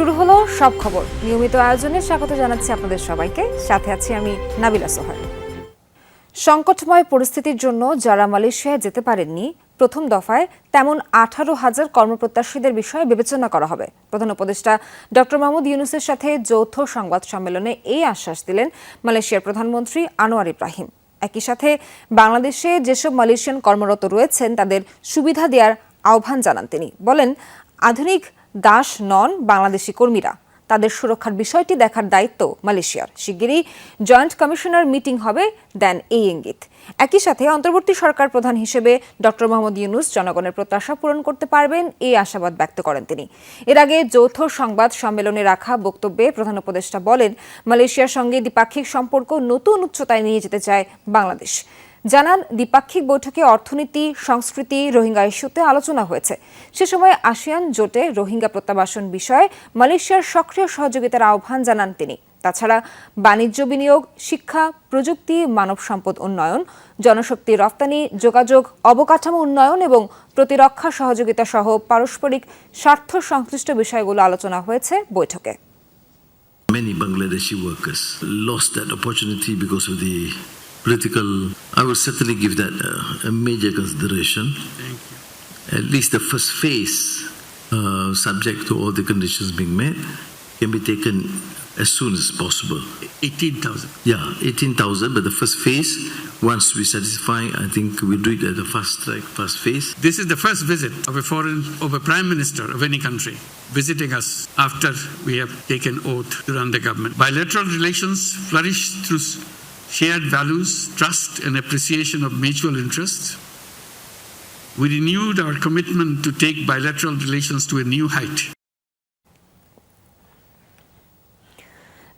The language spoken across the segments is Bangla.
শুরু হলো সব খবর। নিয়মিত আয়োজনে স্বাগত জানাচ্ছি আপনাদের সবাইকে। সাথে আছি আমি নাবিলা সোহার সংকটময় পরিস্থিতির জন্য যারা মালয়েশিয়ায় যেতে পারেননি, প্রথম দফায় তেমন আঠারো হাজার কর্মপ্রত্যাশীদের বিষয়ে বিবেচনা করা হবে। প্রধান উপদেষ্টা ডক্টর মাহমুদ ইউনুসের সাথে যৌথ সংবাদ সম্মেলনে এই আশ্বাস দিলেন মালয়েশিয়ার প্রধানমন্ত্রী আনোয়ার ইব্রাহিম। একই সাথে বাংলাদেশে যেসব মালয়েশিয়ান কর্মরত রয়েছেন, তাদের সুবিধা দেওয়ার আহ্বান জানান তিনি। বলেন, আধুনিক দাস নন বাংলাদেশি কর্মীরা। তাদের সুরক্ষার বিষয়টি দেখার দায়িত্ব মালয়েশিয়ার। শিগগিরই জয়েন্ট কমিশনার মিটিং হবে দেন এই ইঙ্গিত। একই সাথে অন্তর্বর্তী সরকার প্রধান হিসেবে ডক্টর মোহাম্মদ ইউনুস জনগণের প্রত্যাশা পূরণ করতে পারবেন, এই আশাবাদ ব্যক্ত করেন তিনি। এর আগে যৌথ সংবাদ সম্মেলনে রাখা বক্তব্যে প্রধান উপদেষ্টা বলেন, মালয়েশিয়ার সঙ্গে দ্বিপাক্ষিক সম্পর্ক নতুন উচ্চতায় নিয়ে যেতে চায় বাংলাদেশ। জানান, দ্বিপাক্ষিক বৈঠকে অর্থনীতি, সংস্কৃতি, রোহিঙ্গা ইস্যুতে আলোচনা হয়েছে। সে সময় আসিয়ান জোটে রোহিঙ্গা প্রত্যাবাসন বিষয়ে মালয়েশিয়ার সক্রিয় সহযোগিতার আহ্বান জানান তিনি। তাছাড়া বাণিজ্য বিনিয়োগ, শিক্ষা, প্রযুক্তি, মানব সম্পদ উন্নয়ন, জনশক্তি রপ্তানি, যোগাযোগ, অবকাঠামো উন্নয়ন এবং প্রতিরক্ষা সহযোগিতা সহ পারস্পরিক স্বার্থ সংশ্লিষ্ট বিষয়গুলো আলোচনা হয়েছে বৈঠকে। Many Bangladeshi workers lost that opportunity because of the political. I would certainly give that uh, a major consideration. At least the first phase, uh, subject to all the conditions being met, can be taken as soon as possible. 18,000. Yeah, 18,000, but the first phase, once we satisfy, I think we do it at a fast track, fast phase. This is the first visit of a foreign, of a prime minister of any country visiting us after we have taken oath to run the government. Bilateral relations flourish through shared values, trust, and appreciation of mutual interests. We renewed our commitment to take bilateral relations to a new height.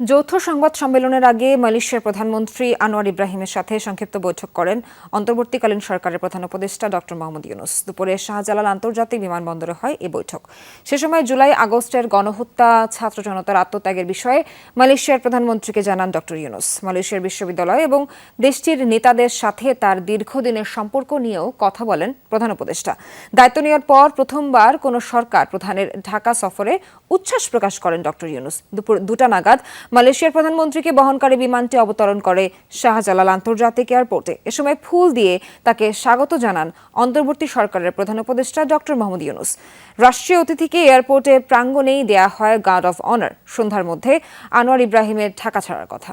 যৌথ সংবাদ সম্মেলনের আগে মালয়েশিয়ার প্রধানমন্ত্রী আনোয়ার ইব্রাহিমের সাথে সংক্ষিপ্ত বৈঠক করেন অন্তর্বর্তীকালীন সরকারের প্রধান উপদেষ্টা ডক্টর মোহাম্মদ ইউনুস। দুপুরে শাহজালাল আন্তর্জাতিক বিমানবন্দরে হয় এই বৈঠক। সে সময় জুলাই আগস্টের গণহত্যা, ছাত্র জনতার আত্মত্যাগের বিষয়ে মালয়েশিয়ার প্রধানমন্ত্রীকে জানান ডক্টর ইউনুস। মালয়েশিয়ার বিশ্ববিদ্যালয় এবং দেশটির নেতাদের সাথে তার দীর্ঘদিনের সম্পর্ক নিয়েও কথা বলেন প্রধান উপদেষ্টা। দায়িত্ব নেওয়ার পর প্রথমবার কোনো সরকার প্রধানের ঢাকা সফরে উচ্ছ্বাস প্রকাশ করেন ডক্টর ইউনুস। দুপুর দুটা নাগাদ মালয়েশিয়ার প্রধানমন্ত্রীকে বহনকারী বিমানটি অবতরণ করে শাহজালাল আন্তর্জাতিক এয়ারপোর্টে। এ সময় ফুল দিয়ে তাকে স্বাগত জানান অন্তর্বর্তী সরকারের প্রধান উপদেষ্টা ডক্টর মোহাম্মদ ইউনুস। রাষ্ট্রীয় অতিথিকে এয়ারপোর্টে প্রাঙ্গণেই দেয়া হয় গার্ড অফ অনার। সন্ধ্যার মধ্যে আনোয়ার ইব্রাহিমের ঢাকা ছাড়ার কথা।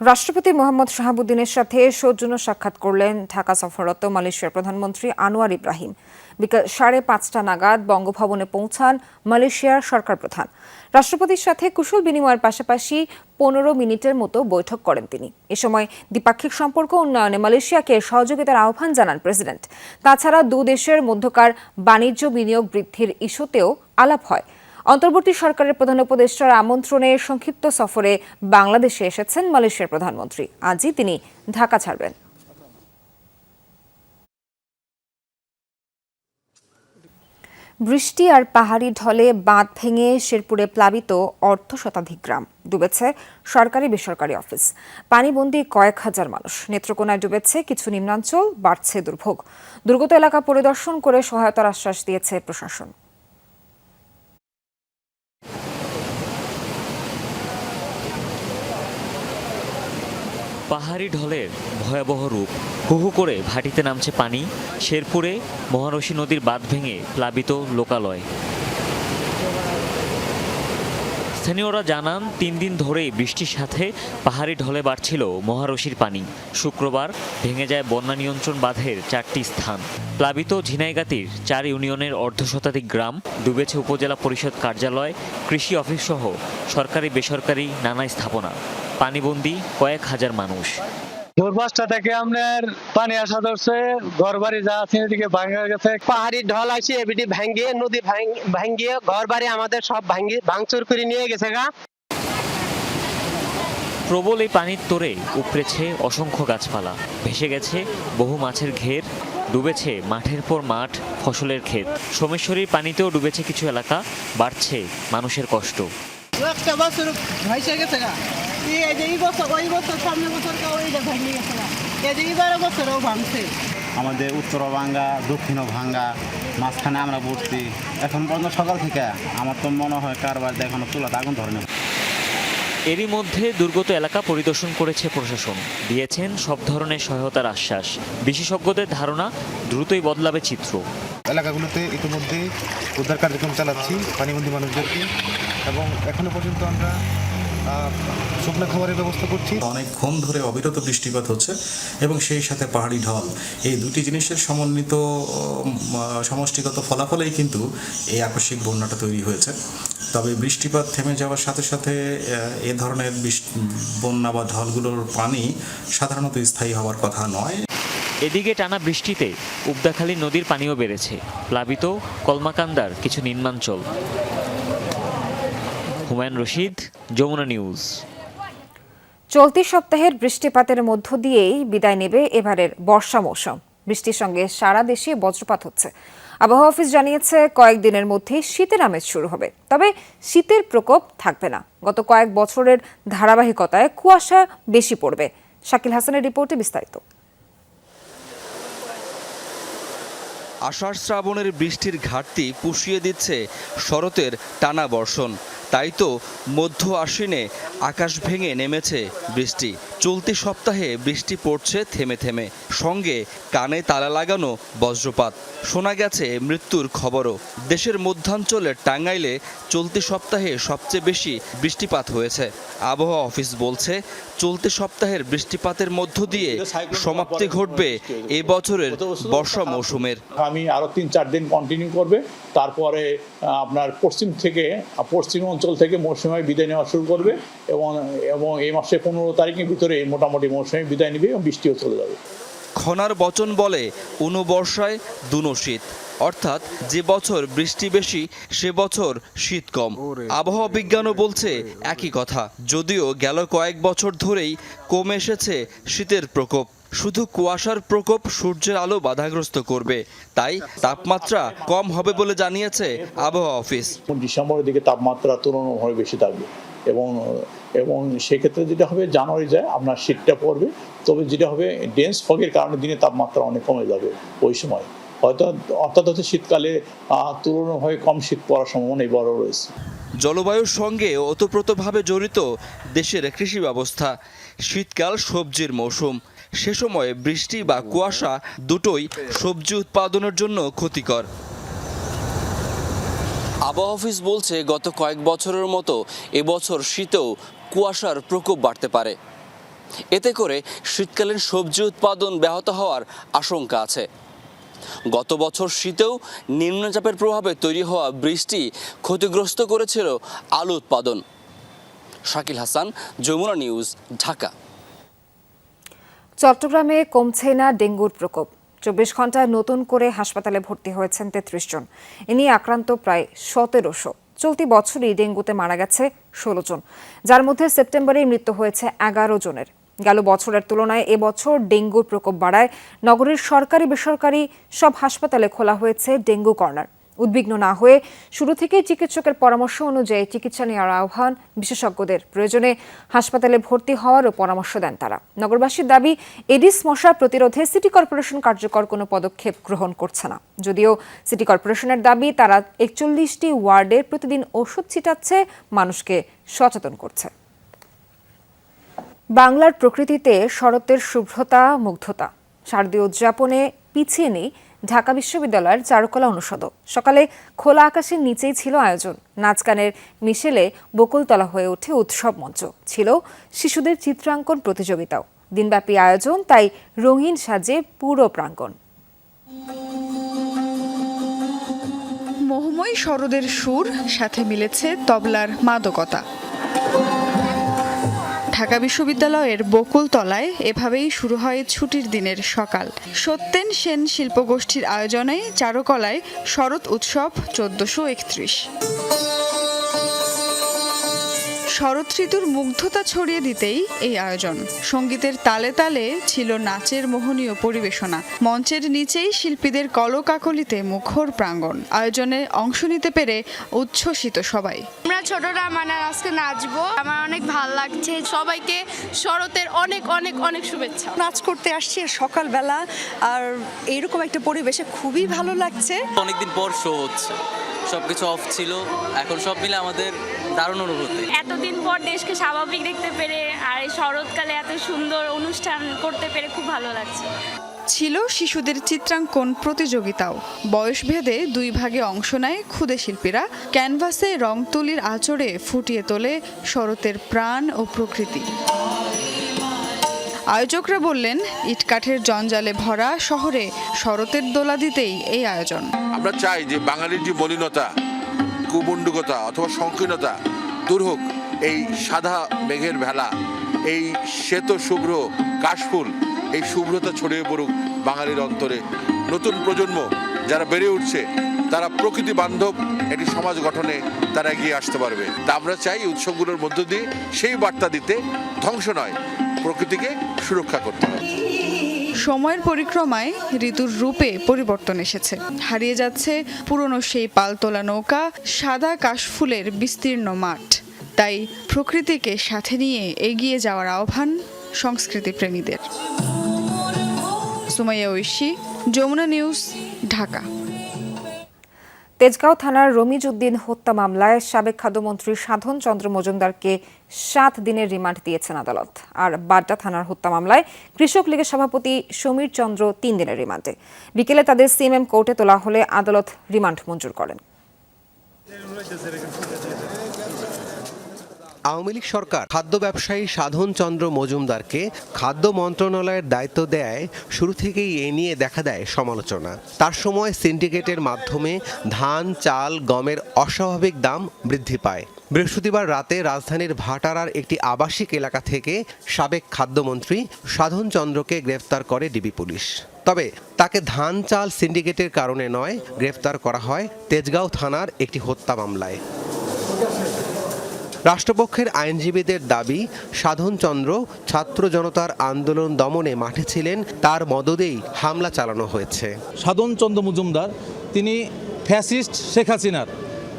রাষ্ট্রপতি মোহাম্মদ শাহাবুদ্দিনের সাথে সৌজন্য সাক্ষাৎ করলেন ঢাকা সফররত মালয়েশিয়ার প্রধানমন্ত্রী আনোয়ার ইব্রাহিম। বিকাল সাড়ে পাঁচটা নাগাদ বঙ্গভবনে পৌঁছান মালয়েশিয়ার সরকার প্রধান। রাষ্ট্রপতির সাথে কুশল বিনিময়ের পাশাপাশি পনেরো মিনিটের মতো বৈঠক করেন তিনি। এ সময় দ্বিপাক্ষিক সম্পর্ক উন্নয়নে মালয়েশিয়াকে সহযোগিতার আহ্বান জানান প্রেসিডেন্ট। তাছাড়া দু দেশের মধ্যকার বাণিজ্য বিনিয়োগ বৃদ্ধির ইস্যুতেও আলাপ হয়। অন্তর্বর্তী সরকারের প্রধান উপদেষ্টার আমন্ত্রণে সংক্ষিপ্ত সফরে বাংলাদেশে এসেছেন মালয়েশিয়ার প্রধানমন্ত্রী। আজই তিনি ঢাকা ছাড়বেন। বৃষ্টি আর পাহাড়ি ঢলে বাঁধ ভেঙে শেরপুরে প্লাবিত অর্ধ শতাধিক গ্রাম ডুবেছে সরকারি বেসরকারি অফিস। পানিবন্দী কয়েক হাজার মানুষ নেত্রকোনায় ডুবেছে কিছু নিম্নাঞ্চল, বাড়ছে দুর্ভোগ। দুর্গত এলাকা পরিদর্শন করে সহায়তার আশ্বাস দিয়েছে প্রশাসন। পাহাড়ি ঢলের ভয়াবহ রূপ। হু হু করে ভাটিতে নামছে পানি, শেরপুরে মহারশী নদীর বাঁধ ভেঙে প্লাবিত লোকালয়। স্থানীয়রা জানান, তিন দিন ধরেই বৃষ্টির সাথে পাহাড়ি ঢলে বাড়ছিল মহারশির পানি। শুক্রবার ভেঙে যায় বন্যা নিয়ন্ত্রণ বাঁধের চারটি স্থান। প্লাবিত ঝিনাইগাতির চার ইউনিয়নের অর্ধশতাধিক গ্রাম, ডুবেছে উপজেলা পরিষদ কার্যালয়, কৃষি অফিস সহ সরকারি বেসরকারি নানা স্থাপনা। পানিবন্দী কয়েক হাজার মানুষ। ভোর পাঁচটা থেকে আপনার পানি আসা ধরছে ঘর বাড়ি যা আছে এদিকে ভাঙা গেছে। পাহাড়ি ঢল আসি এবিটি ভাঙ্গিয়ে নদী ভাঙ্গিয়ে ঘর বাড়ি আমাদের সব ভাঙ্গি ভাঙচুর করে নিয়ে গেছে গা। প্রবল এই পানির তোরে উপড়েছে অসংখ্য গাছপালা। ভেসে গেছে বহু মাছের ঘের ডুবেছে মাঠের পর মাঠ ফসলের ক্ষেত। সোমেশ্বরীর পানিতেও ডুবেছে কিছু এলাকা বাড়ছে মানুষের কষ্ট। একটা বছর ভাইসা গেছে এই যে এই বছর ওই বছর সামনে বছর ওইটা ভেঙে গেছে এই যে এবারো বছরও ভাঙছে। আমাদের উত্তরও ভাঙ্গা দক্ষিণও ভাঙ্গা মাঝখানে আমরা পড়ছি এখন পর্যন্ত সকাল থেকে আমার তো মনে হয় কারবার এখনও চুলাতে আগুন ধরে না। এরই মধ্যে দুর্গত এলাকা পরিদর্শন করেছে প্রশাসন। দিয়েছেন সব ধরনের সহায়তার আশ্বাস। বিশেষজ্ঞদের ধারণা দ্রুতই বদলাবে চিত্র। এলাকাগুলোতে ইতিমধ্যে উদ্ধার কার্যক্রম চালাচ্ছি পানিবন্দী মানুষদেরকে। এবং এখনও পর্যন্ত আমরা শুকনো খাবারের ব্যবস্থা করছি। অনেকক্ষণ ধরে অবিরত বৃষ্টিপাত হচ্ছে এবং সেই সাথে পাহাড়ি ঢল। এই দুটি জিনিসের সমন্বিত সমষ্টিগত ফলাফলেই কিন্তু এই আকস্মিক বন্যাটা তৈরি হয়েছে। তবে বৃষ্টিপাত থেমে যাওয়ার সাথে সাথে এ ধরনের বন্যা বা ঢলগুলোর পানি সাধারণত স্থায়ী হওয়ার কথা নয়। এদিকে টানা বৃষ্টিতে উবদাখালী নদীর পানিও বেড়েছে। প্লাবিত কলমাকান্দার কিছু নিম্নাঞ্চল। হুমায়ুন রশিদ যমুনা নিউজ। চলতি সপ্তাহের বৃষ্টিপাতের মধ্য দিয়েই বিদায় নেবে এবারের বর্ষা মৌসুম। বৃষ্টির সঙ্গে সারা দেশে বজ্রপাত হচ্ছে। আবহাওয়া অফিস জানিয়েছে কয়েকদিনের মধ্যেই শীতের আমেজ শুরু হবে। তবে শীতের প্রকোপ থাকবে না। গত কয়েক বছরের ধারাবাহিকতায় কুয়াশা বেশি পড়বে। শাকিল হাসানের রিপোর্টে বিস্তারিত। আষাঢ় শ্রাবণের বৃষ্টির ঘাটতি পুষিয়ে দিচ্ছে শরতের টানা বর্ষণ। তাই তো মধ্য আশ্বিনে আকাশ ভেঙে নেমেছে বৃষ্টি। চলতি সপ্তাহে বৃষ্টি পড়ছে থেমে থেমে। সঙ্গে কানে তালা লাগানো বজ্রপাত। শোনা গেছে মৃত্যুর খবরও। দেশের মধ্যাঞ্চলের টাঙ্গাইলে চলতি সপ্তাহে সবচেয়ে বেশি বৃষ্টিপাত হয়েছে। আবহাওয়া অফিস বলছে, চলতি সপ্তাহের বৃষ্টিপাতের মধ্য দিয়ে সমাপ্তি ঘটবে এ বছরের বর্ষা মৌসুমের। আমি আরও তিন চার দিন কন্টিনিউ করবে। তারপরে আপনার পশ্চিম থেকে পশ্চিম অঞ্চল থেকে মৌসুমে বিদায় নেওয়া শুরু করবে এবং এবং এই মাসে পনেরো তারিখের ভিতরে মোটামুটি মৌসুমে বিদায় নেবে এবং বৃষ্টিও চলে যাবে। খনার বচন বলে উনো বর্ষায় দুনো শীত। অর্থাৎ যে বছর বৃষ্টি বেশি সে বছর শীত কম। আবহাওয়া বিজ্ঞানও বলছে একই কথা। যদিও গেল কয়েক বছর ধরেই কমে এসেছে শীতের প্রকোপ। শুধু কুয়াশার প্রকোপ সূর্যের আলো বাধাগ্রস্ত করবে তাই তাপমাত্রা কম হবে বলে জানিয়েছে আবহাওয়া অফিস। ডিসেম্বরের দিকে তাপমাত্রা তুলনামূলকভাবে বেশি থাকবে এবং এবং সেক্ষেত্রে যেটা হবে জানুয়ারি যায় আপনার শীতটা পড়বে তবে যেটা হবে ডেন্স ফগের কারণে দিনে তাপমাত্রা অনেক কমে যাবে ওই সময়। হয়তো অর্থাৎ হচ্ছে শীতকালে আহ, কম শীত পড়ার সম্ভাবনা এবারও রয়েছে। জলবায়ুর সঙ্গে ওতপ্রোতভাবে জড়িত দেশের কৃষি ব্যবস্থা শীতকাল সবজির মৌসুম সে সময় বৃষ্টি বা কুয়াশা দুটোই সবজি উৎপাদনের জন্য ক্ষতিকর। আবহাওয়া অফিস বলছে, গত কয়েক বছরের মতো এবছর শীতেও কুয়াশার প্রকোপ বাড়তে পারে। এতে করে শীতকালীন সবজি উৎপাদন ব্যাহত হওয়ার আশঙ্কা আছে। গত বছর শীতেও নিম্নচাপের প্রভাবে তৈরি হওয়া বৃষ্টি ক্ষতিগ্রস্ত করেছিল আলু উৎপাদন। শাকিল হাসান, যমুনা নিউজ, ঢাকা। চট্টগ্রামে কমছে না ডেঙ্গুর প্রকোপ। চব্বিশ ঘন্টায় নতুন করে হাসপাতালে ভর্তি হয়েছেন তেত্রিশ জন। এ নিয়ে আক্রান্ত প্রায় সতেরোশো। চলতি বছরই ডেঙ্গুতে মারা গেছে ষোলো জন। যার মধ্যে সেপ্টেম্বরেই মৃত্যু হয়েছে এগারো জনের। গেল বছরের তুলনায় এবছর ডেঙ্গুর প্রকোপ বাড়ায় নগরের সরকারি বেসরকারি সব হাসপাতালে খোলা হয়েছে ডেঙ্গু কর্নার। উদ্বিগ্ন না হয়ে শুরু থেকেই চিকিৎসকের পরামর্শ অনুযায়ী চিকিৎসা নেওয়ার আহ্বান বিশেষজ্ঞদের। প্রয়োজনে হাসপাতালে ভর্তি হওয়ারও পরামর্শ দেন তারা। নগরবাসীর দাবি, এডিস মশা প্রতিরোধে সিটি কর্পোরেশন কার্যকর কোনো পদক্ষেপ গ্রহণ করছে না। যদিও সিটি কর্পোরেশনের দাবি, তারা একচল্লিশটি ওয়ার্ডে প্রতিদিন ওষুধ ছিটাচ্ছে, মানুষকে সচেতন করছে। বাংলার প্রকৃতিতে শরতের শুভ্রতা, মুগ্ধতা। শারদীয় উদযাপনে পিছিয়ে নেই ঢাকা বিশ্ববিদ্যালয়ের চারুকলা অনুষদ সকালে খোলা আকাশের নিচেই ছিল আয়োজন। নাচ গানের মিশেলে বকুলতলা হয়ে ওঠে উৎসব মঞ্চ। ছিল শিশুদের চিত্রাঙ্কন প্রতিযোগিতাও। দিনব্যাপী আয়োজন, তাই রঙিন সাজে পুরো প্রাঙ্গণ। মোহময়ী শরদের সুর, সাথে মিলেছে তবলার মাদকতা। ঢাকা বিশ্ববিদ্যালয়ের বকুলতলায় এভাবেই শুরু হয় ছুটির দিনের সকাল। সত্যেন সেন শিল্পগোষ্ঠীর আয়োজনে চারুকলায় শরৎ উৎসব চোদ্দশো একত্রিশ। শরৎ ঋতুর মুগ্ধতা ছড়িয়ে দিতেই এই আয়োজন। সঙ্গীতের তালে তালে ছিল নাচের মোহনীয় পরিবেশনা। মঞ্চের নিচেই শিল্পীদের কলকাকলিতে মুখর প্রাঙ্গণ। আয়োজনে অংশ নিতে পেরে উচ্ছ্বসিত সবাই। ছোটরা মানে আজকে নাচবো। আমার অনেক ভালো লাগছে। সবাইকে শরতের অনেক অনেক অনেক শুভেচ্ছা। নাচ করতে আসছি সকালবেলা আর এইরকম একটা পরিবেশে খুবই ভালো লাগছে। অনেকদিন পর শো হচ্ছে। সবকিছু অফ ছিল। এখন সব মিলে আমাদের দারুণ অনুভূতি। এতদিন পর দেশকে স্বাভাবিক দেখতে পেরে আর এই শরৎকালে এত সুন্দর অনুষ্ঠান করতে পেরে খুব ভালো লাগছে। ছিল শিশুদের চিত্রাঙ্কন প্রতিযোগিতাও। বয়সভেদে দুই ভাগে অংশ নেয় ক্ষুদে শিল্পীরা। ক্যানভাসে রং তুলির আচরে ফুটিয়ে তোলে শরতের প্রাণ ও প্রকৃতি। আয়োজকরা বললেন ইটকাঠের জঞ্জালে ভরা শহরে শরতের দোলা দিতেই এই আয়োজন। আমরা চাই যে বাঙালির যে মলিনতা কুমণ্ডুকতা অথবা সংকীর্ণতা দূর হোক। এই সাদা মেঘের ভেলা এই শ্বেত শুভ্র কাশফুল এই শুভ্রতা ছড়িয়ে পড়ুক বাঙালির অন্তরে। নতুন প্রজন্ম যারা বেড়ে উঠছে, তারা প্রকৃতি বান্ধব একটি সমাজ গঠনে তারা এগিয়ে আসতে পারবে। তা আমরা চাই উৎসবগুলোর মধ্য দিয়ে সেই বার্তা দিতে, ধ্বংস নয়, প্রকৃতিকে সুরক্ষা করতে হবে। সময়ের পরিক্রমায় ঋতুর রূপে পরিবর্তন এসেছে। হারিয়ে যাচ্ছে পুরনো সেই পালতোলা নৌকা, সাদা কাশফুলের বিস্তীর্ণ মাঠ। তাই প্রকৃতিকে সাথে নিয়ে এগিয়ে যাওয়ার আহ্বান সংস্কৃতি প্রেমীদের সুমাইয়া ঐশী, যমুনা নিউজ, ঢাকা। তেজগাঁও থানার রমিজ উদ্দিন হত্যা মামলায় সাবেক খাদ্যমন্ত্রী সাধন চন্দ্র মজুমদারকে সাত দিনের রিমান্ড দিয়েছেন আদালত। আর বাড্ডা থানার হত্যা মামলায় কৃষক লীগের সভাপতি সমীর চন্দ্র তিন দিনের রিমান্ডে। বিকেলে তাদের সিএমএম কোর্টে তোলা হলে আদালত রিমান্ড মঞ্জুর করেন। আওয়ামী লীগ সরকার খাদ্য ব্যবসায়ী সাধন চন্দ্র মজুমদারকে খাদ্য মন্ত্রণালয়ের দায়িত্ব দেয়, শুরু থেকেই এ নিয়ে দেখা দেয় সমালোচনা। তার সময় সিন্ডিকেটের মাধ্যমে ধান, চাল, গমের অস্বাভাবিক দাম বৃদ্ধি পায়। বৃহস্পতিবার রাতে রাজধানীর ভাটারার একটি আবাসিক এলাকা থেকে সাবেক খাদ্যমন্ত্রী সাধন চন্দ্রকে গ্রেফতার করে ডিবি পুলিশ। তবে তাকে ধান, চাল সিন্ডিকেটের কারণে নয়, গ্রেফতার করা হয় তেজগাঁও থানার একটি হত্যা মামলায়। রাষ্ট্রপক্ষের আইনজীবীদের দাবি সাধন চন্দ্র ছাত্র জনতার আন্দোলন দমনে মাঠে ছিলেন, তার মদদেই হামলা চালানো হয়েছে। সাধন চন্দ্র মজুমদার, তিনি ফ্যাসিস্ট শেখ হাসিনার।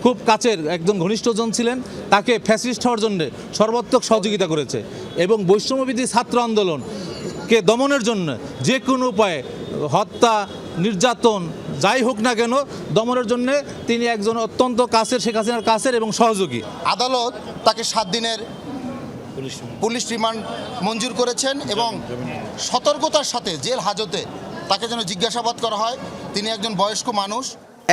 খুব কাছের একজন ঘনিষ্ঠজন ছিলেন, তাকে ফ্যাসিস্ট হওয়ার জন্য সর্বাত্মক সহযোগিতা করেছে এবং বৈষম্যবিধি ছাত্র আন্দোলনকে দমনের জন্য যে কোনো উপায়ে হত্যা, নির্যাতন যাই হোক না কেন, দমনের জন্য তিনি একজন অত্যন্ত কাছের, শেখ হাসিনার কাছের এবং সহযোগী। আদালত তাকে সাত দিনের পুলিশ রিমান্ড মঞ্জুর করেছেন এবং সতর্কতার সাথে জেল হাজতে তাকে যেন জিজ্ঞাসাবাদ করা হয়। তিনি একজন বয়স্ক মানুষ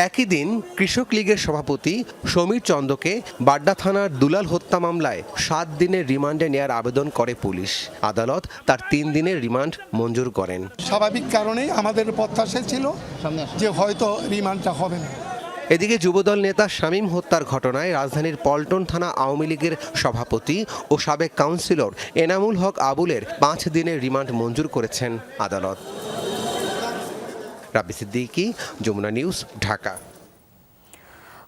একই দিন কৃষক লীগের সভাপতি সমীর চন্দ্রকে বাড্ডা থানার দুলাল হত্যা মামলায় সাত দিনের রিমান্ডে নেয়ার আবেদন করে পুলিশ। আদালত তার তিন দিনের রিমান্ড মঞ্জুর করেন। স্বাভাবিক কারণেই আমাদের প্রত্যাশা ছিল যে হয়তো রিমান্ডটা হবে না। এদিকে যুবদল নেতা শামীম হত্যার ঘটনায় রাজধানীর পল্টন থানা আওয়ামী লীগের সভাপতি ও সাবেক কাউন্সিলর এনামুল হক আবুলের পাঁচ দিনের রিমান্ড মঞ্জুর করেছেন আদালত। রাবি সিদ্দিকি, যমুনা নিউজ, ঢাকা।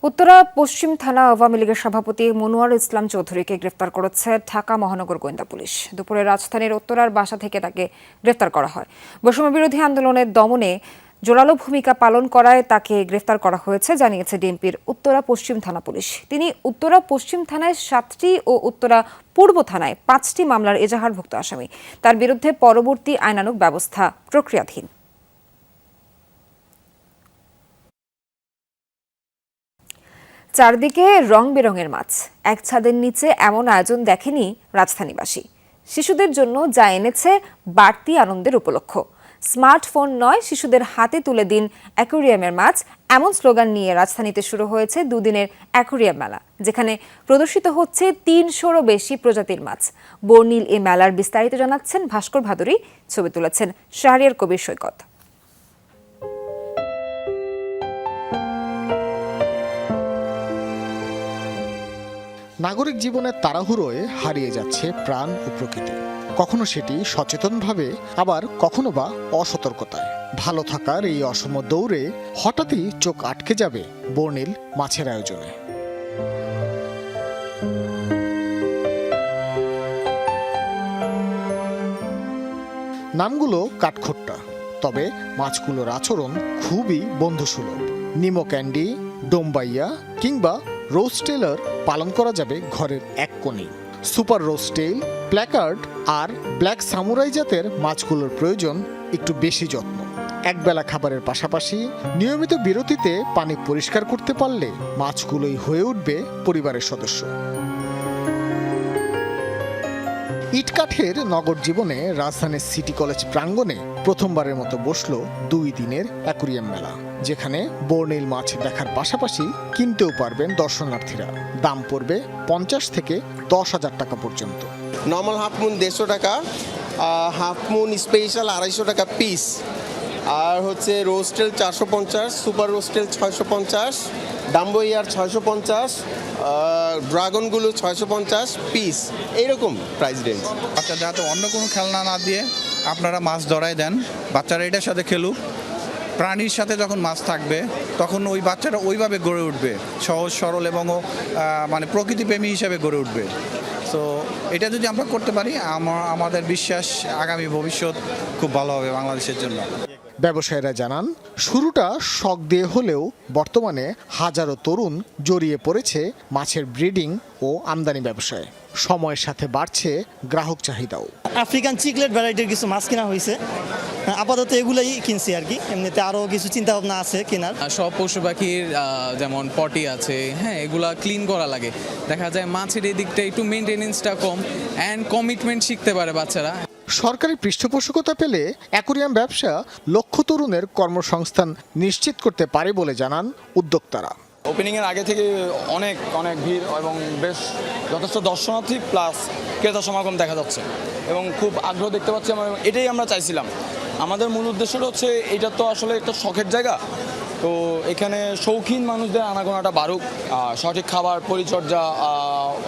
উত্তরা পশ্চিম থানা আওয়ামী লীগের সভাপতি মনোয়ার ইসলাম চৌধুরীকে গ্রেফতার করেছে ঢাকা মহানগর গোয়েন্দা পুলিশ। দুপুরে রাজধানীর উত্তরার বাসা থেকে তাকে গ্রেফতার করা হয়। বৈষম্য বিরোধী আন্দোলনের দমনে জোরালো ভূমিকা পালন করায় তাকে গ্রেফতার করা হয়েছে, জানিয়েছে ডিএমপির উত্তরা পশ্চিম থানা পুলিশ। তিনি উত্তরা পশ্চিম থানায় সাতটি ও উত্তরা পূর্ব থানায় পাঁচটি মামলার এজাহারভুক্ত আসামি। তার বিরুদ্ধে পরবর্তী আইনানুগ ব্যবস্থা প্রক্রিয়াধীন। চারদিকে রং বেরঙের মাছ। এক ছাদের নিচে এমন আয়োজন দেখেনি রাজধানীবাসী। শিশুদের জন্য যা এনেছে বাড়তি আনন্দের উপলক্ষ। স্মার্টফোন নয়, শিশুদের হাতে তুলে দিন অ্যাকোরিয়ামের মাছ। এমন স্লোগান নিয়ে রাজধানীতে শুরু হয়েছে দুদিনের অ্যাকোরিয়াম মেলা, যেখানে প্রদর্শিত হচ্ছে তিনশোরও বেশি প্রজাতির মাছ। বর্ণিল এ মেলার বিস্তারিত জানাচ্ছেন ভাস্কর ভাদুরী, ছবি তুলেছেন শাহরিয়ার কবির সৈকত। নাগরিক জীবনের তাড়াহুড়োয় হারিয়ে যাচ্ছে প্রাণ ও প্রকৃতি। কখনো সেটি সচেতনভাবে, আবার কখনো বা অসতর্কতায়। ভালো থাকার এই অসম দৌড়ে হঠাৎই চোখ আটকে যাবে বর্ণিল মাছের আয়োজনে। নামগুলো কাঠখোট্টা, তবে মাছগুলোর আচরণ খুবই বন্ধুসুলভ। নিমো ক্যান্ডি, ডোম্বাইয়া কিংবা রোস্টেলার পালন করা যাবে ঘরের এক কোণে। সুপার রোস্টেল প্ল্যাকার্ড আর ব্ল্যাক সামুরাই জাতের মাছগুলোর প্রয়োজন একটু বেশি যত্ন। একবেলা খাবারের পাশাপাশি নিয়মিত বিরতিতে পানি পরিষ্কার করতে পারলে মাছগুলোই হয়ে উঠবে পরিবারের সদস্য। ইটকাঠের নগর জীবনে রাজধানীর সিটি কলেজ প্রাঙ্গণে প্রথমবারের মতো বসল দুই দিনের অ্যাকুরিয়াম মেলা। যেখানে বর্ণিল মাছ দেখার পাশাপাশি কিনতেও পারবেন দর্শনার্থীরা। দাম পড়বে পঞ্চাশ থেকে দশ হাজার টাকা পর্যন্ত। নর্মাল হাফ মুন দেড়শো টাকা হাফ মুন স্পেশাল আড়াইশো টাকা পিস আর হচ্ছে রোস্টেল চারশো পঞ্চাশ সুপার রোস্টেল ছয়শো পঞ্চাশ ডাম্বো ইয়ার ছয়শো পঞ্চাশ ড্রাগনগুলো ছয়শো পঞ্চাশ পিস এইরকম প্রাইস রেঞ্জ বাচ্চাদের যাতে অন্য কোনো খেলনা না দিয়ে আপনারা মাছ ধরাই দেন বাচ্চারা এটার সাথে খেলুক। প্রাণীর সাথে যখন মাছ থাকবে, তখন ওই বাচ্চাটা ওইভাবে গড়ে উঠবে। সহজ, সরল এবং মানে প্রকৃতিপ্রেমী হিসাবে গড়ে উঠবে। তো এটা যদি আমরা করতে পারি আমার আমাদের বিশ্বাস আগামী ভবিষ্যৎ খুব ভালো হবে বাংলাদেশের জন্য। ব্যবসায়ীরা জানান, শুরুটা শখ দিয়ে হলেও বর্তমানে হাজারো তরুণ জড়িয়ে পড়েছে মাছের ব্রিডিং ও আমদানি ব্যবসায়। সময়ের সাথে বাড়ছে গ্রাহক চাহিদাও। আফ্রিকান চিকলেট ভ্যারাইটির কিছু মাছ কেনা হয়েছে আপাতত এগুলাই কিনছি আর কি। এমনিতে আরও কিছু চিন্তা ভাবনা আছে কেনার। সব পশু পাখির যেমন পটি আছে হ্যাঁ এগুলা ক্লিন করা লাগে। দেখা যায় মাছের এই দিকটা একটু মেনটেনেন্সটা কম অ্যান্ড কমিটমেন্ট শিখতে পারে বাচ্চারা। সরকারি পৃষ্ঠপোষকতা পেলে অ্যাকুরিয়াম ব্যবসা লক্ষ তরুণের কর্মসংস্থান নিশ্চিত করতে পারে বলে জানান উদ্যোক্তারা। ওপেনিংয়ের আগে থেকে অনেক অনেক ভিড় এবং বেশ যথেষ্ট দর্শনার্থী প্লাস ক্রেতা সমাগম দেখা যাচ্ছে এবং খুব আগ্রহ দেখতে পাচ্ছি এবং এটাই আমরা চাইছিলাম। আমাদের মূল উদ্দেশ্যটা হচ্ছে এটা তো আসলে একটা শখের জায়গা। তো এখানে শৌখিন মানুষদের আনাগোনাটা বাড়ুক সঠিক খাবার পরিচর্যা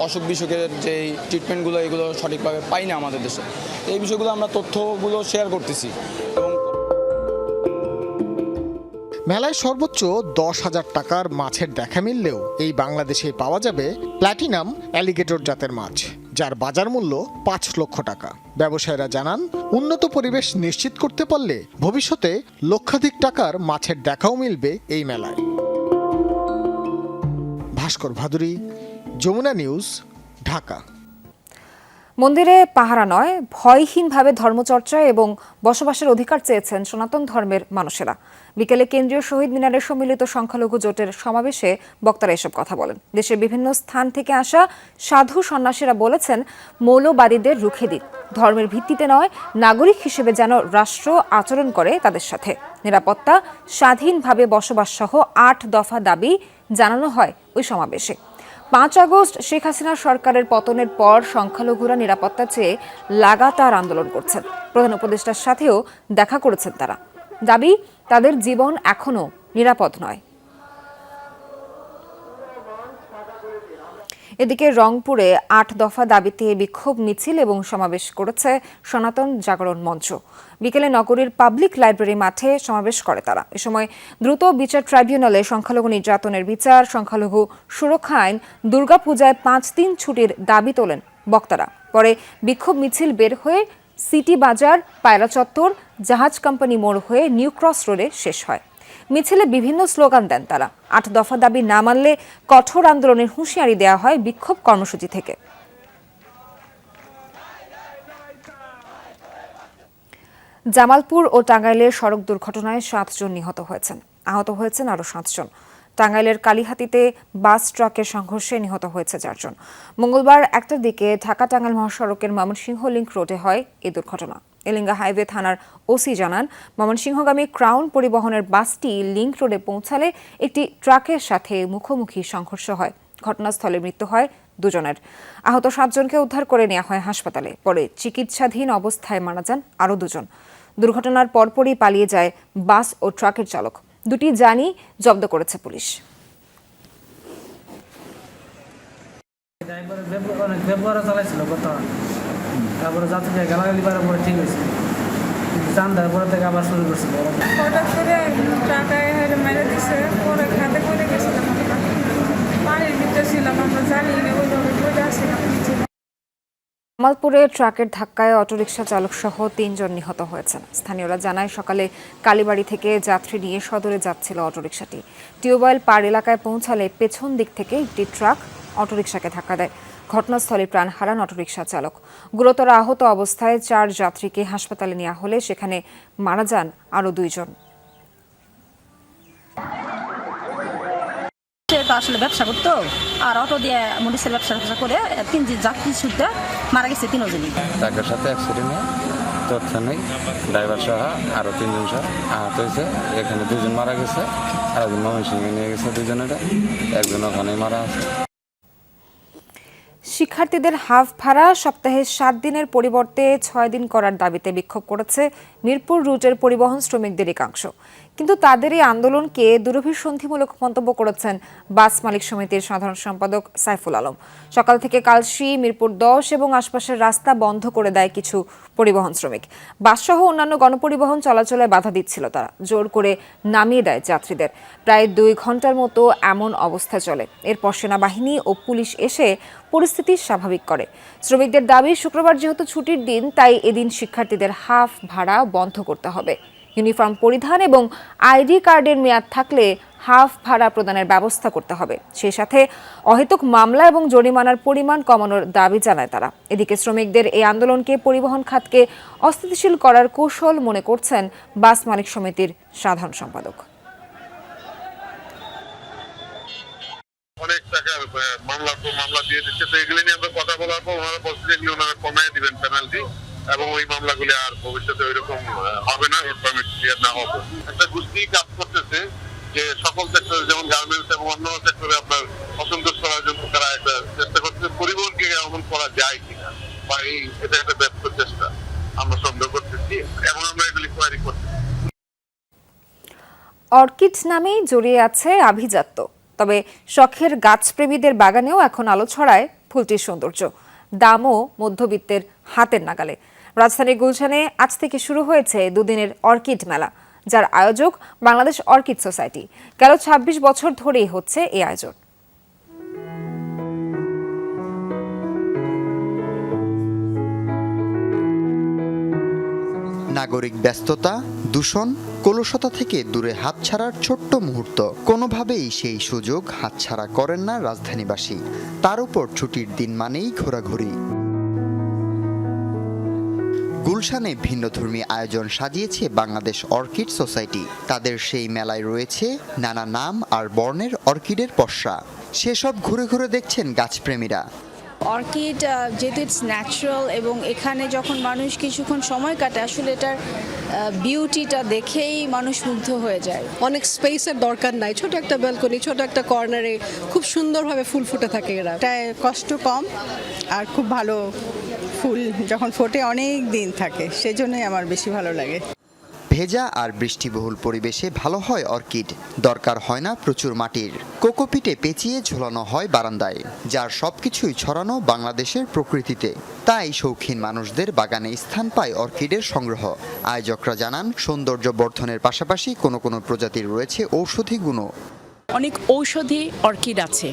অসুখ বিসুখের যে ট্রিটমেন্টগুলো এগুলো সঠিকভাবে পাই না আমাদের দেশে। এই বিষয়গুলো আমরা তথ্যগুলো শেয়ার করতেছি মেলায় সর্বোচ্চ দশ হাজার টাকার মাছের দেখা মিললেও এই বাংলাদেশে পাওয়া যাবে প্ল্যাটিনাম অ্যালিগেটর জাতের মাছ, যার বাজার মূল্য পাঁচ লক্ষ টাকা। ব্যবসায়ীরা জানান, উন্নত পরিবেশ নিশ্চিত করতে পারলে ভবিষ্যতে লক্ষাধিক টাকার মাছের দেখাও মিলবে এই মেলায়। ভাস্কর ভাদুরী, যমুনা নিউজ, ঢাকা। মন্দিরে পাহারা নয়, ভয়হীনভাবে ধর্মচর্চা এবং বসবাসের অধিকার চেয়েছেন সনাতন ধর্মের মানুষেরা। বিকেলে কেন্দ্রীয় শহীদ মিনারের সম্মিলিত সংখ্যালঘু জোটের সমাবেশে বক্তারা এসব কথা বলেন। দেশের বিভিন্ন স্থান থেকে আসা সাধু সন্ন্যাসীরা বলেছেন, মৌলবাদীদের রুখে দিন। ধর্মের ভিত্তিতে নয়, নাগরিক হিসেবে যেন রাষ্ট্র আচরণ করে তাদের সাথে। নিরাপত্তা, স্বাধীনভাবে বসবাস সহ আট দফা দাবি জানানো হয় ওই সমাবেশে। পাঁচ আগস্ট শেখ হাসিনা সরকারের পতনের পর সংখ্যালঘুরা নিরাপত্তা চেয়ে লাগাতার আন্দোলন করছেন। প্রধান উপদেষ্টার সাথেও দেখা করেছেন তারা। দাবি, তাদের জীবন এখনও নিরাপদ নয়। এদিকে রংপুরে আট দফা দাবিতে বিক্ষোভ মিছিল এবং সমাবেশ করেছে সনাতন জাগরণ মঞ্চ। বিকেলে নগরীর পাবলিক লাইব্রেরি মাঠে সমাবেশ করে তারা। এ সময় দ্রুত বিচার ট্রাইব্যুনালে সংখ্যালঘু নির্যাতনের বিচার, সংখ্যালঘু সুরক্ষা আইন, দুর্গাপূজায় পাঁচ দিন ছুটির দাবি তোলেন বক্তারা। পরে বিক্ষোভ মিছিল বের হয়ে সিটি বাজার, পায়রা চত্বর, জাহাজ কোম্পানি মোড় হয়ে নিউ ক্রস রোডে শেষ হয়। মিছিলে বিভিন্ন স্লোগান দেন তারা। আট দফা দাবি না মানলে কঠোর আন্দোলনের হুঁশিয়ারি দেওয়া হয় বিক্ষোভ কর্মসূচি থেকে। জামালপুর ও টাঙ্গাইলের সড়ক দুর্ঘটনায় সাতজন নিহত হয়েছেন। আহত হয়েছেন আরও সাতজন। টাঙ্গাইলের কালীহাতিতে বাস, ট্রাকের সংঘর্ষে নিহত হয়েছে চারজন। মঙ্গলবার একটার দিকে ঢাকা টাঙ্গাইল মহাসড়কের ময়মনসিংহ লিংক রোডে হয় এই দুর্ঘটনা। এলিঙ্গা হাইওয়ে থানার ওসি জানান, ময়মনসিংহগামী ক্রাউন পরিবহনের বাসটি লিংক রোডে পৌঁছালে একটি ট্রাকের সাথে মুখোমুখি সংঘর্ষ হয়। ঘটনাস্থলে মৃত্যু হয় দুজনের। আহত সাতজনকে উদ্ধার করে নেওয়া হয় হাসপাতালে। পরে চিকিৎসাধীন অবস্থায় মারা যান আরও দুজন। দুর্ঘটনার পরপরই পালিয়ে যায় বাস ও ট্রাকের চালক। দুটি জানি জব্দ করেছে পুলিশ। ব্যবহার চালাইছিল গত তারপরে যাত্রীরা গালাগালি করার পরে ঠিক হয়েছে। পরে থেকে আবার শুরু করছিল হঠাৎ করে টাকায় মেরে দিছে পরে খাতে করে গেছিলাম পানির ভিতরে ছিলাম আমরা জানি না ওইভাবে পড়ে আসছিলাম জামালপুরে ট্রাকের ধাক্কায় অটোরিকশা চালক সহ তিনজন নিহত হয়েছেন। স্থানীয়রা জানায় সকালে কালীবাড়ি থেকে যাত্রী নিয়ে সদরে যাচ্ছিল অটোরিকশাটি। টিউবওয়েল পার এলাকায় পৌঁছালে পেছন দিক থেকে একটি ট্রাক অটোরিকশাকে ধাক্কা দেয়। ঘটনাস্থলে প্রাণ হারান অটোরিকশা চালক। গুরুতর আহত অবস্থায় চার যাত্রীকে হাসপাতালে নেওয়া হলে সেখানে মারা যান আরও দুইজন। তো আসলে ব্যবসা করতো আর অটো দিয়ে মরিচের ব্যবসা ব্যবসা করে তিন যাত্রী ছুটতে মারা গেছে তিনজনই। ট্রাকের সাথে অ্যাক্সিডেন্টে তথ্য নেই ড্রাইভার সহ আরও তিনজন সহ আহত হয়েছে। এখানে দুজন মারা গেছে আর একজন ময়মনসিংহে নিয়ে গেছে দুজনের একজন ওখানেই মারা আছে। শিক্ষার্থীদের হাফ ভাড়া সপ্তাহে সাত দিনের পরিবর্তে ছয় দিন করার দাবিতে বিক্ষোভ করেছে মিরপুর রুটের পরিবহন শ্রমিকদের একাংশ। কিন্তু তাদের এই আন্দোলনকে দুরভিসন্ধিমূলক মন্তব্য করেছেন বাস মালিক সমিতির সাধারণ সম্পাদক সাইফুল আলম। সকাল থেকে কালশি, মিরপুর দশ এবং আশপাশের রাস্তা বন্ধ করে দেয় কিছু পরিবহন শ্রমিক। বাসসহ অন্যান্য গণপরিবহন চলাচলে বাধা দিচ্ছিল তারা। জোর করে নামিয়ে দেয় যাত্রীদের। প্রায় দুই ঘণ্টার মতো এমন অবস্থা চলে। এরপর সেনাবাহিনী ও পুলিশ এসে পরিস্থিতি স্বাভাবিক করে। শ্রমিকদের দাবি, শুক্রবার যেহেতু ছুটির দিন, তাই এদিন শিক্ষার্থীদের হাফ ভাড়া বন্ধ করতে হবে। ইউনিফর্ম পরিধান এবং আইডি কার্ডের মেয়াদ থাকলে হাফ ভাড়া প্রদানের ব্যবস্থা করতে হবে। সেই সাথে অহেতুক মামলা এবং জরিমানার পরিমাণ কমানোর দাবি জানায় তারা। এদিকে শ্রমিকদের এই আন্দোলনকে পরিবহন খাতকে অস্থিতিশীল করার কৌশল মনে করছেন বাস মালিক সমিতির সাধারণ সম্পাদক। অনেক টাকা মামলা মামলা দিয়ে দিচ্ছে। তো এগুলো নিয়ে আমরা কথা বলার পর ওনারা বলছে যে ওনারা কমায় দিবেন পেনাল্টি এবং ওই মামলাগুলি আর ভবিষ্যতে ওইরকম আহ, হবে না ওর পারমিট ক্লিয়ার না হবে। একটা গোষ্ঠী কাজ করতেছে যে সকল সেক্টরে যেমন গার্মেন্টস এবং অন্য সেক্টরে আপনার অসন্তোষ করার জন্য তারা একটা চেষ্টা করছে পরিবহনকে এমন করা যায় কিনা বা এই এটা একটা ব্যর্থ চেষ্টা আমরা সন্দেহ করতেছি এবং আমরা এগুলি কোয়ারি করতেছি। অর্কিড নামেই জড়িয়ে আছে আভিজাত্য। তবে শখের গাছপ্রেমীদের বাগানেও এখন আলো ছড়ায় ফুলটির সৌন্দর্য। দামও মধ্যবিত্তের হাতের নাগালে। রাজধানীর গুলশানে আজ থেকে শুরু হয়েছে দুদিনের অর্কিড মেলা, যার আয়োজক বাংলাদেশ অর্কিড সোসাইটি। গেল ২৬ বছর ধরেই হচ্ছে এই আয়োজন। নাগরিক ব্যস্ততা, দূষণ, কলুষতা থেকে দূরে হাতছাড়ার ছোট্ট মুহূর্ত। কোনোভাবেই সেই সুযোগ হাতছাড়া করেন না রাজধানীবাসী। তার উপর ছুটির দিন মানেই ঘোরাঘুরি। গুলশানে ভিন্নধর্মী আয়োজন সাজিয়েছে বাংলাদেশ অর্কিড সোসাইটি। তাদের সেই মেলায় রয়েছে নানা নাম আর বর্ণের অর্কিডের পসরা। সেসব ঘুরে ঘুরে দেখছেন গাছপ্রেমীরা। অর্কিড যেহেতু ইটস ন্যাচারাল এবং এখানে যখন মানুষ কিছুক্ষণ সময় কাটে আসলে এটার বিউটিটা দেখেই মানুষ মুগ্ধ হয়ে যায়। অনেক স্পেসের দরকার নাই। ছোট একটা ব্যালকনি ছোট একটা কর্নারে খুব সুন্দরভাবে ফুল ফুটে থাকে এরা। কষ্ট কম আর খুব ভালো ফুল যখন ফোটে অনেক দিন থাকে, সেজন্যই আমার বেশি ভালো লাগে। ভেজা আর বৃষ্টিবহুল পরিবেশে ভালো হয় অর্কিড, দরকার হয় না প্রচুর মাটির। কোকোপিটে পেঁচিয়ে ঝোলানো হয় বারান্দায়, যার সবকিছুই ছড়ানো বাংলাদেশের প্রকৃতিতে। তাই শৌখিন মানুষদের বাগানে স্থান পায় অর্কিডের সংগ্রহ। আয়োজকরা জানান সৌন্দর্য বর্ধনের পাশাপাশি কোনো কোনো প্রজাতির রয়েছে ঔষধি গুণও। অনেক ঔষধি অর্কিড আছে,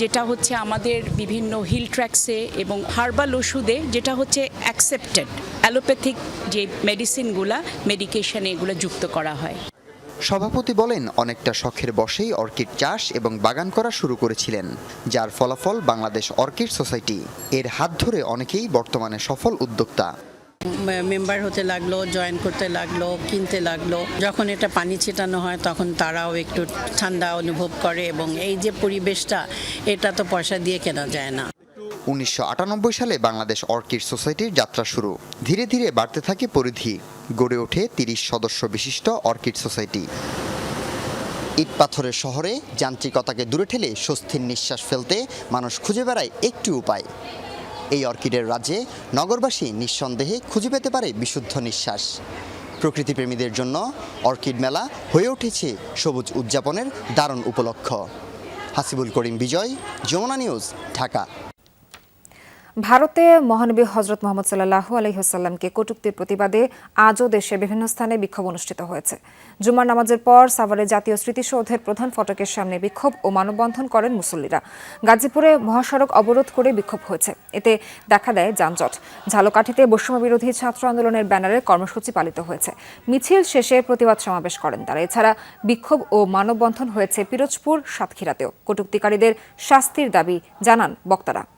যেটা হচ্ছে আমাদের বিভিন্ন হিল ট্র্যাক্সে এবং হার্বাল ওষুধে, যেটা হচ্ছে অ্যাকসেপ্টেড অ্যালোপ্যাথিক যে মেডিসিনগুলা মেডিকেশানে এগুলো যুক্ত করা হয়। সভাপতি বলেন, অনেকটা শখের বশেই অর্কিড চাষ এবং বাগান করা শুরু করেছিলেন, যার ফলাফল বাংলাদেশ অর্কিড সোসাইটি। এর হাত ধরে অনেকেই বর্তমানে সফল উদ্যোক্তা। মেম্বার হতে লাগল জয়েন করতে লাগল, কিনতে লাগল। যখন এটা পানি ছিটানো হয়, তখন তারাও একটু ঠান্ডা অনুভব করে এবং এই যে পরিবেশটা, এটা তো পয়সা দিয়ে কেনা যায় না। উনিশশো আটানব্বই সালে বাংলাদেশ অর্কিড সোসাইটির যাত্রা শুরু। ধীরে ধীরে বাড়তে থাকে পরিধি। গড়ে ওঠে তিরিশ সদস্য বিশিষ্ট অর্কিড সোসাইটি। ইট পাথরের শহরে যান্ত্রিকতাকে দূরে ঠেলে স্বস্তির নিঃশ্বাস ফেলতে মানুষ খুঁজে বেড়ায় একটি উপায়। এই অর্কিডের রাজ্যে নগরবাসী নিঃসন্দেহে খুঁজে পেতে পারে বিশুদ্ধ নিঃশ্বাস। প্রকৃতিপ্রেমীদের জন্য অর্কিড মেলা হয়ে উঠেছে সবুজ উদযাপনের দারুণ উপলক্ষ। হাসিবুল করিম বিজয়, যমুনা নিউজ, ঢাকা। ভারতে মহানবী হজরত মোহাম্মদ সাল্লাহ আলহিহাস্লামকে কটুক্তির প্রতিবাদে আজও দেশে বিভিন্ন স্থানে বিক্ষোভ অনুষ্ঠিত হয়েছে। জুমার নামাজের পর সাভারে জাতীয় স্মৃতিসৌধের প্রধান ফটকের সামনে বিক্ষোভ ও মানববন্ধন করেন মুসল্লিরা। গাজীপুরে মহাসড়ক অবরোধ করে বিক্ষোভ হয়েছে। এতে দেখা দেয় যানজট। ঝালকাঠিতে বৈষম্য বিরোধী ছাত্র আন্দোলনের ব্যানারে কর্মসূচি পালিত হয়েছে। মিছিল শেষে প্রতিবাদ সমাবেশ করেন তারা। এছাড়া বিক্ষোভ ও মানববন্ধন হয়েছে পিরোজপুর, সাতক্ষীরাতেও। কটুক্তিকারীদের শাস্তির দাবি জানান বক্তারা।